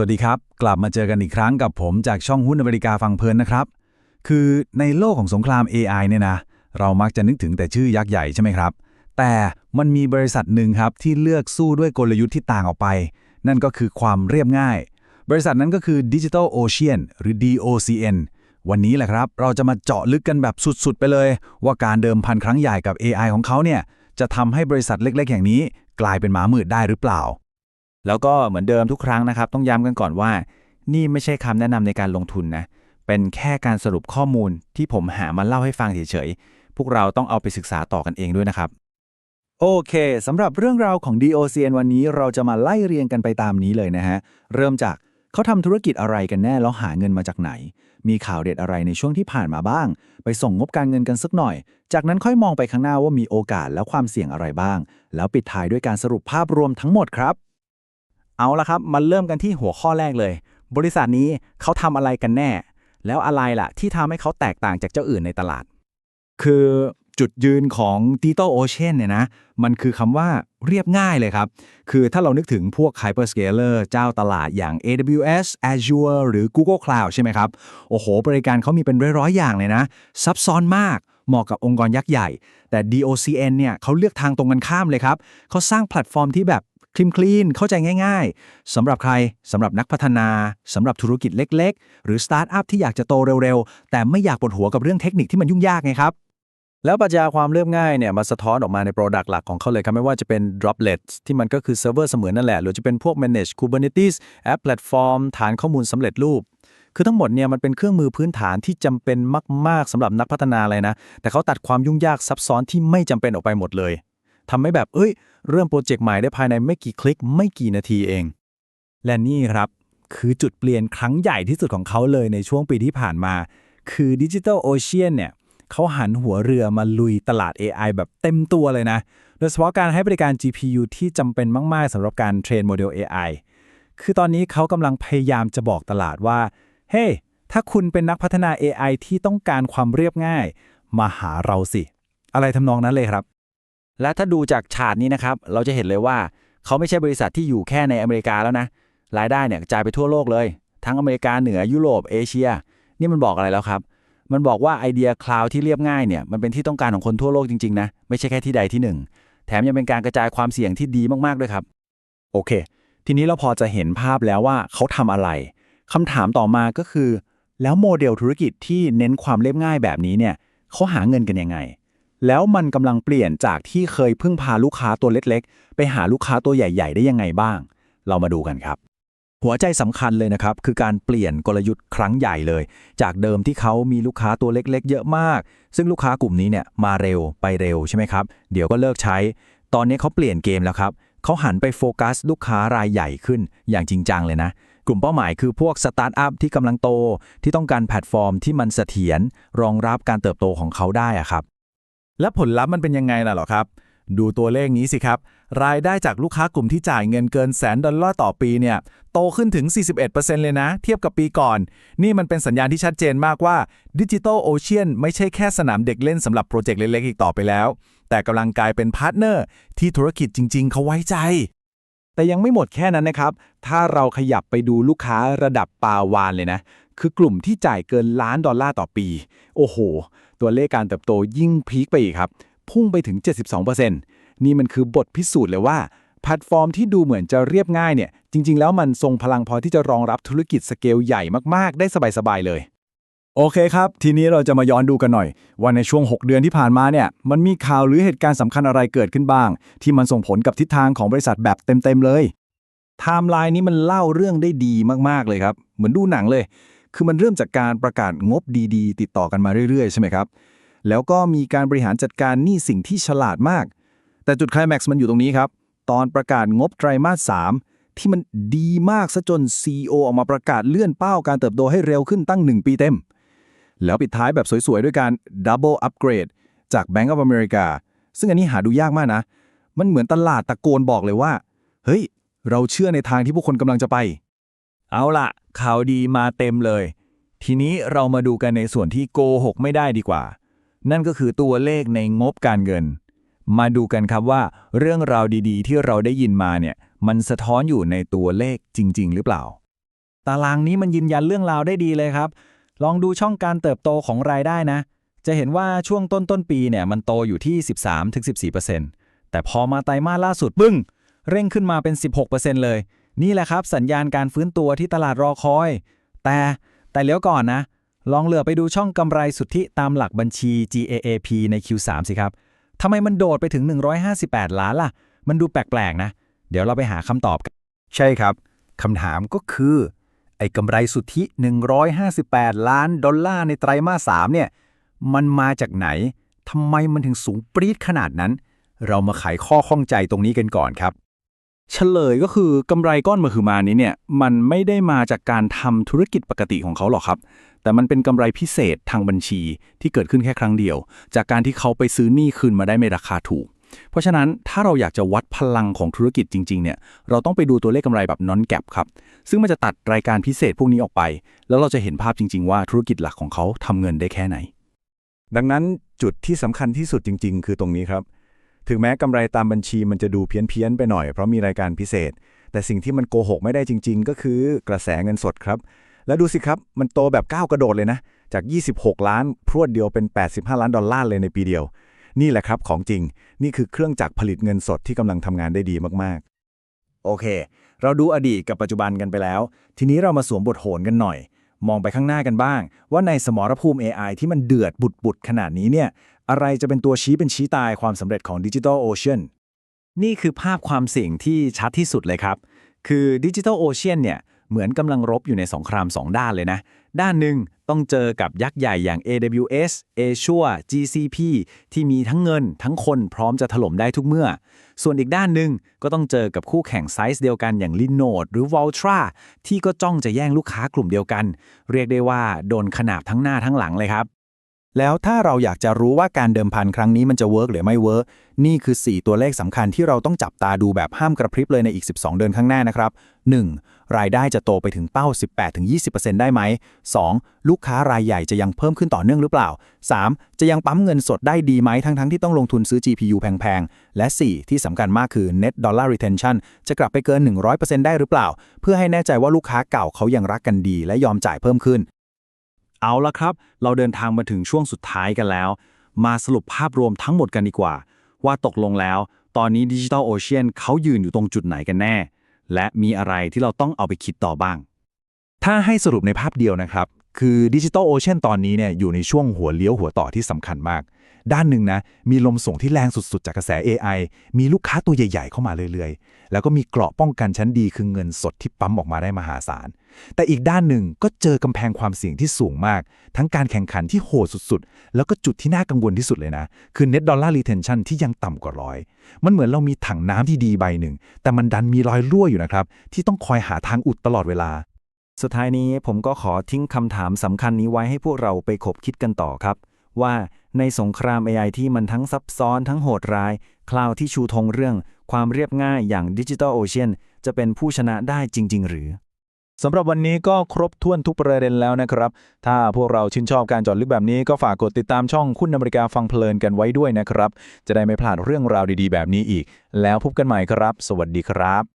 สวัสดีครับ กลับมาเจอกันอีกครั้งกับผมจากช่องหุ้นอเมริกาฟังเพลินนะครับ คือในโลกของสงคราม AI เนี่ยนะ เรามักจะนึกถึงแต่ชื่อยักษ์ใหญ่ใช่ไหมครับ แต่มันมีบริษัทหนึ่งครับ ที่เลือกสู้ด้วยกลยุทธ์ที่ต่างออกไป นั่นก็คือความเรียบง่าย บริษัทนั้นก็คือ Digital Ocean หรือ DOCN วันนี้แหละครับ เราจะมาเจาะลึกกันแบบสุดๆ ไปเลย ว่าการเดิมพันครั้งใหญ่กับ AI ของเขาเนี่ยจะทำให้บริษัทเล็ก ๆ อย่างนี้ กลายเป็นหมามืดได้หรือเปล่า แล้วก็เหมือนเดิมทุกครั้งนะครับ ต้องย้ำกันก่อนว่า นี่ไม่ใช่คำแนะนำในการลงทุนนะ เป็นแค่การสรุปข้อมูลที่ผมหามาเล่าให้ฟังเฉยๆ พวกเราต้องเอาไปศึกษาต่อกันเองด้วยนะครับ โอเคสำหรับเรื่องราวของ DOCN วันนี้เราจะมาไล่เรียงกันไปตามนี้เลยนะฮะ เริ่มจากเขาทำธุรกิจอะไรกันแน่แล้วหาเงินมาจากไหน มีข่าวเด็ดอะไรในช่วงที่ผ่านมาบ้าง ไปส่งงบการเงินกันสักหน่อย จากนั้นค่อยมองไปข้างหน้าว่ามีโอกาสและความเสี่ยงอะไรบ้าง แล้วปิดท้ายด้วยการสรุปภาพรวมทั้งหมดครับ เอาละครับมาเริ่มกันที่หัวข้อแรกเลย บริษัทนี้เขาทำอะไรกันแน่ แล้วอะไรล่ะ ที่ทำให้เขาแตกต่างจากเจ้าอื่นในตลาด คือจุดยืนของ Digital Ocean เนี่ยนะ มันคือคำว่าเรียบง่ายเลยครับ คือถ้าเรานึกถึงพวก Hyperscaler เจ้าตลาดอย่าง AWS Azure หรือ Google Cloud ใช่ไหมครับ โอ้โห บริการเขามีเป็นร้อยๆ อย่างเลยนะ ซับซ้อนมากเหมาะกับองค์กรยักษ์ใหญ่ แต่ DOCN เนี่ยเขาเลือกทางตรงกันข้ามเลยครับ เขาสร้างแพลตฟอร์มที่แบบ คลีนคลีนเข้าใจง่าย ๆสำหรับใครสำหรับนักพัฒนาสำหรับธุรกิจเล็ก ๆ หรือสตาร์ทอัพที่อยากจะโตเร็วๆ แต่ไม่อยากปวดหัวกับเรื่องเทคนิคที่มันยุ่งยากไงครับ แล้วปรัชญาความเรียบง่ายเนี่ยมาสะท้อนออกมาใน Product หลักของเขาเลยครับ ไม่ว่าจะเป็น Droplets ที่มันก็คือเซิร์ฟเวอร์เสมือนนั่นแหละ หรือจะเป็นพวก Manage Kubernetes แอปแพลตฟอร์มฐานข้อมูลสำเร็จรูปคือทั้งหมดเนี่ยมันเป็นเครื่องมือพื้นฐานที่จำเป็นมาก ๆสำหรับนักพัฒนาเลยนะ แต่เขาตัดความยุ่งยากซับซ้อนที่ไม่จำเป็นออกไปหมดเลย ทำให้แบบ เอ้ย เริ่มโปรเจกต์ใหม่ได้ภายในไม่กี่คลิกไม่กี่นาทีเอง และนี่ครับ คือจุดเปลี่ยนครั้งใหญ่ที่สุดของเขาเลยในช่วงปีที่ผ่านมา คือ Digital Ocean เนี่ยเขาหันหัวเรือมาลุยตลาด AI แบบเต็มตัวเลยนะ โดยเฉพาะการให้บริการ GPU ที่จำเป็นมาก ๆสำหรับการเทรนโมเดล AI คือตอนนี้เขากำลังพยายามจะบอกตลาดว่า เฮ้ hey, ถ้าคุณเป็นนักพัฒนา AI ที่ต้องการความเรียบง่าย มาหาเราสิ อะไรทำนองนั้นเลยครับ และถ้าดูจากฉากนี้นะครับ เราจะเห็นเลยว่า เขาไม่ใช่บริษัทที่อยู่แค่ในอเมริกาแล้วนะ รายได้เนี่ยกระจายไปทั่วโลกเลย ทั้งอเมริกาเหนือยุโรปเอเชีย นี่มันบอกอะไรแล้วครับ มันบอกว่าไอเดียคลาวด์ที่เรียบง่ายเนี่ยมันเป็นที่ต้องการของคนทั่วโลกจริงๆนะไม่ใช่แค่ที่ใดที่หนึ่งแถมยังเป็นการกระจายความเสี่ยงที่ดีมากๆด้วยครับ โอเค ทีนี้เราพอจะเห็นภาพแล้วว่าเขาทำอะไรคำถามต่อมาก็คือ แล้วโมเดลธุรกิจที่เน้นความเรียบง่ายแบบนี้เนี่ยเขาหาเงินกันยังไง แล้วมันกำลังเปลี่ยนจากที่เคยพึ่งพาลูกค้าตัวเล็กๆ ไปหาลูกค้าตัวใหญ่ ๆ ได้ยังไงบ้าง เรามาดูกันครับ หัวใจสำคัญเลยนะครับ คือการเปลี่ยนกลยุทธ์ครั้งใหญ่เลย จากเดิมที่เขามีลูกค้าตัวเล็กๆ เยอะมาก ซึ่งลูกค้ากลุ่มนี้เนี่ยมาเร็วไปเร็วใช่ไหมครับ เดี๋ยวก็เลิกใช้ ตอนนี้เขาเปลี่ยนเกมแล้วครับเขาหันไปโฟกัสลูกค้ารายใหญ่ขึ้นอย่างจริงจังเลยนะกลุ่มเป้าหมายคือพวกสตาร์ทอัพที่กำลังโต ที่ต้องการแพลตฟอร์มที่มันเสถียรรองรับการเติบโตของเขาได้อะครับ และผลลัพธ์มันเป็นยังไงล่ะหรอครับ ดูตัวเลขนี้สิครับ รายได้จากลูกค้ากลุ่มที่จ่ายเงินเกินแสนดอลลาร์ต่อปีเนี่ย โตขึ้นถึง 41%เลยนะ เทียบกับปีก่อน นี่มันเป็นสัญญาณที่ชัดเจนมากว่า Digital Ocean ไม่ใช่แค่สนามเด็กเล่นสำหรับโปรเจกต์เล็กๆอีกต่อไปแล้ว แต่กำลังกลายเป็นพาร์ทเนอร์ที่ธุรกิจจริง ๆ เขาไว้ใจ แต่ยังไม่หมดแค่นั้นนะครับ ถ้าเราขยับไปดูลูกค้าระดับปาวานเลยนะ คือกลุ่มที่จ่ายเกินล้านดอลลาร์ต่อปี โอ้โห ตัวเลขการเติบโตยิ่งพีคไปอีกครับ พุ่งไปถึง 72%นี่มันคือบทพิสูจน์เลยว่าแพลตฟอร์มที่ดูเหมือนจะเรียบง่ายเนี่ย จริง ๆ แล้วมันทรงพลังพอที่จะรองรับธุรกิจสเกลใหญ่มากๆ ได้สบาย ๆ เลย โอเคครับ ทีนี้เราจะมาย้อนดูกันหน่อย ว่าในช่วง 6 เดือนที่ผ่านมาเนี่ย มันมีข่าวหรือเหตุการณ์สำคัญอะไรเกิดขึ้นบ้าง ที่มันส่งผลกับทิศทางของบริษัทแบบเต็มๆเลยไทม์ไลน์นี้มันเล่าเรื่องได้ดีมากๆเลยครับ เหมือนดูหนังเลย คือมันเริ่มจากการประกาศงบดีๆ ติดต่อกันมาเรื่อยๆ ใช่ไหมครับ แล้วก็มีการบริหารจัดการหนี้สิ่งที่ฉลาดมาก แต่จุดคลแม็กซ์มันอยู่ตรงนี้ครับ ตอนประกาศงบไตรมาส 3 ที่มันดีมากซะจน CEO ออกมาประกาศเลื่อนเป้าการเติบโตให้เร็วขึ้นตั้ง 1 ปีเต็ม แล้วปิดท้ายแบบสวยๆ ด้วยการ Double Upgrade จาก Bank of America ซึ่งอันนี้หาดูยากมากนะ มันเหมือนตลาดตะโกนบอกเลยว่า เฮ้ย เราเชื่อในทางที่พวกคนกำลังจะไป เอาละข่าวดีมาเต็มเลย ทีนี้เรามาดูกันในส่วนที่โกหกไม่ได้ดีกว่า นั่นก็คือตัวเลขในงบการเงิน มาดูกันครับว่า เรื่องราวดีๆ ที่เราได้ยินมาเนี่ย มันสะท้อนอยู่ในตัวเลขจริง ๆ หรือเปล่า ตารางนี้มันยืนยันเรื่องราวได้ดีเลยครับ ลองดูช่องการเติบโตของรายได้นะ จะเห็นว่าช่วงต้นต้นปีเนี่ยมันโตอยู่ที่ 13-14%แต่พอมาไตรมาสล่าสุดบึ้งเร่งขึ้นมาเป็น 16%เลย นี่แหละครับสัญญาณการฟื้นตัวที่ตลาดรอคอย แต่แต่เลี้ยวก่อนนะ ลองเหลือไปดูช่องกำไรสุทธิตามหลักบัญชี GAAP ใน Q3 สิครับทำไมมันโดดไปถึง 158 ล้านล่ะ มันดูแปลกๆนะ เดี๋ยวเราไปหาคำตอบกัน ใช่ครับคำถามก็คือ ไอ้กำไรสุทธิ 158 ล้านดอลลาร์ในไตรมาส 3 เนี่ย มันมาจากไหนทำไมมันถึงสูงปรี๊ดขนาดนั้น เรามาไขข้อข้องใจตรงนี้กันก่อนครับ เฉลยก็คือกำไรก้อนมหึมานี้เนี่ยมันไม่ได้มาจากการทำธุรกิจปกติของเขาหรอกครับ แต่มันเป็นกำไรพิเศษทางบัญชีที่เกิดขึ้นแค่ครั้งเดียว จากการที่เขาไปซื้อหนี้คืนมาได้ในราคาถูก เพราะฉะนั้นถ้าเราอยากจะวัดพลังของธุรกิจจริงๆเนี่ยเราต้องไปดูตัวเลขกำไรแบบ non gap ครับ ซึ่งมันจะตัดรายการพิเศษพวกนี้ออกไป แล้วเราจะเห็นภาพจริง ๆ ว่าธุรกิจหลักของเขาทำเงินได้แค่ไหน ดังนั้นจุดที่สำคัญที่สุดจริง ๆ คือตรงนี้ครับ ถึงแม้กำไรตามบัญชีมันจะดูเพี้ยนๆไปหน่อยเพราะมีรายการพิเศษ แต่สิ่งที่มันโกหกไม่ได้จริง ๆ ก็คือกระแสเงินสดครับ แล้วดูสิครับมันโตแบบก้าวกระโดดเลยนะ จาก 26 ล้าน พรวดเดียวเป็น 85 ล้านดอลลาร์เลยในปีเดียว นี่แหละครับของจริง นี่คือเครื่องจักรผลิตเงินสดที่กำลังทำงานได้ดีมากๆ โอเค เราดูอดีตกับปัจจุบันกันไปแล้ว ทีนี้เรามาสวมบทโหนกันหน่อย มองไปข้างหน้ากันบ้าง ว่าในสมรภูมิ AI ที่มันเดือดบุดบุดขนาดนี้เนี่ยอะไรจะเป็นตัวชี้เป็นชี้ตายความสำเร็จของ Digital Ocean นี่คือภาพความเสี่ยงที่ชัดที่สุดเลยครับ คือ Digital Ocean เนี่ย เหมือนกำลังรบอยู่ในสงคราม 2 ด้านเลยนะ ด้านหนึ่งต้องเจอกับยักษ์ใหญ่อย่าง AWS Azure GCP ที่มีทั้งเงินทั้งคนพร้อมจะถล่มได้ทุกเมื่อ ส่วนอีกด้านหนึ่งก็ต้องเจอกับคู่แข่งไซส์เดียวกันอย่าง Linode หรือ Valtra ที่ก็จ้องจะแย่งลูกค้ากลุ่มเดียวกัน เรียกได้ว่าโดนขนาบทั้งหน้าทั้งหลังเลยครับ แล้วถ้าเราอยากจะรู้ว่าการเดิมพันครั้งนี้มันจะเวิร์กหรือไม่เวิร์กนี่คือ 4 ตัวเลขสำคัญที่เราต้องจับตาดูแบบห้ามกระพริบเลยในอีก 12 เดือนข้างหน้านะครับ 1. รายได้จะโตไปถึงเป้า 18-20%ได้ไหม 2. ลูกค้ารายใหญ่จะยังเพิ่มขึ้นต่อเนื่องหรือเปล่า 3. จะยังปั๊มเงินสดได้ดีไหมทั้งๆที่ต้องลงทุนซื้อ GPU แพงๆ และ 4. ที่สำคัญมากคือ net dollar retention จะกลับไปเกิน 100%ได้หรือเปล่า เพื่อให้แน่ใจว่าลูกค้าเก่าเขายังรักกันดี และยอมจ่ายเพิ่มขึ้น เอาละครับ เราเดินทางมาถึงช่วงสุดท้ายกันแล้ว มาสรุปภาพรวมทั้งหมดกันดีกว่า ว่าตกลงแล้ว ตอนนี้ Digital Ocean เขายืนอยู่ตรงจุดไหนกันแน่ และมีอะไรที่เราต้องเอาไปคิดต่อบ้าง ถ้าให้สรุปในภาพเดียวนะครับ คือ Digital Ocean ตอนนี้เนี่ยอยู่ในช่วงหัวเลี้ยวหัวต่อที่สำคัญมาก ด้านหนึ่งนะมีลมส่งที่แรงสุดๆ จากกระแส AI มีลูกค้าตัวใหญ่ๆ เข้ามาเรื่อยๆ แล้วก็มีเกราะป้องกันชั้นดีคือเงินสดที่ปั๊มออกมาได้มหาศาล แต่อีกด้านหนึ่งก็เจอกำแพงความเสี่ยงที่สูงมาก ทั้งการแข่งขันที่โหดสุดๆ แล้วก็จุดที่น่ากังวลที่สุดเลยนะ คือ net dollar retention ที่ยังต่ำกว่าร้อยมันเหมือนเรามีถังน้ำที่ดีใบหนึ่งแต่มันดันมีรอยรั่วอยู่นะครับที่ต้องคอยหาทางอุดตลอดเวลา สุดท้ายนี้ผมก็ขอทิ้งคำถามสำคัญนี้ไว้ให้พวกเราไปขบคิดกันต่อครับ ว่าในสงคราม AI ที่มันทั้งซับซ้อนทั้งโหดร้าย คลาวที่ชูธงเรื่อง ความเรียบง่ายอย่าง Digital Ocean จะเป็นผู้ชนะได้จริง ๆ หรือสำหรับวันนี้ก็ครบถ้วนทุกประเด็นแล้วนะครับ ถ้าพวกเราชื่นชอบการจอดลึกแบบนี้ก็ฝากกดติดตามช่องคุณอเมริกาฟังเพลินกันไว้ด้วยนะครับ จะได้ไม่พลาดเรื่องราวดีๆ แบบนี้อีก แล้วพบกันใหม่ครับ สวัสดีครับ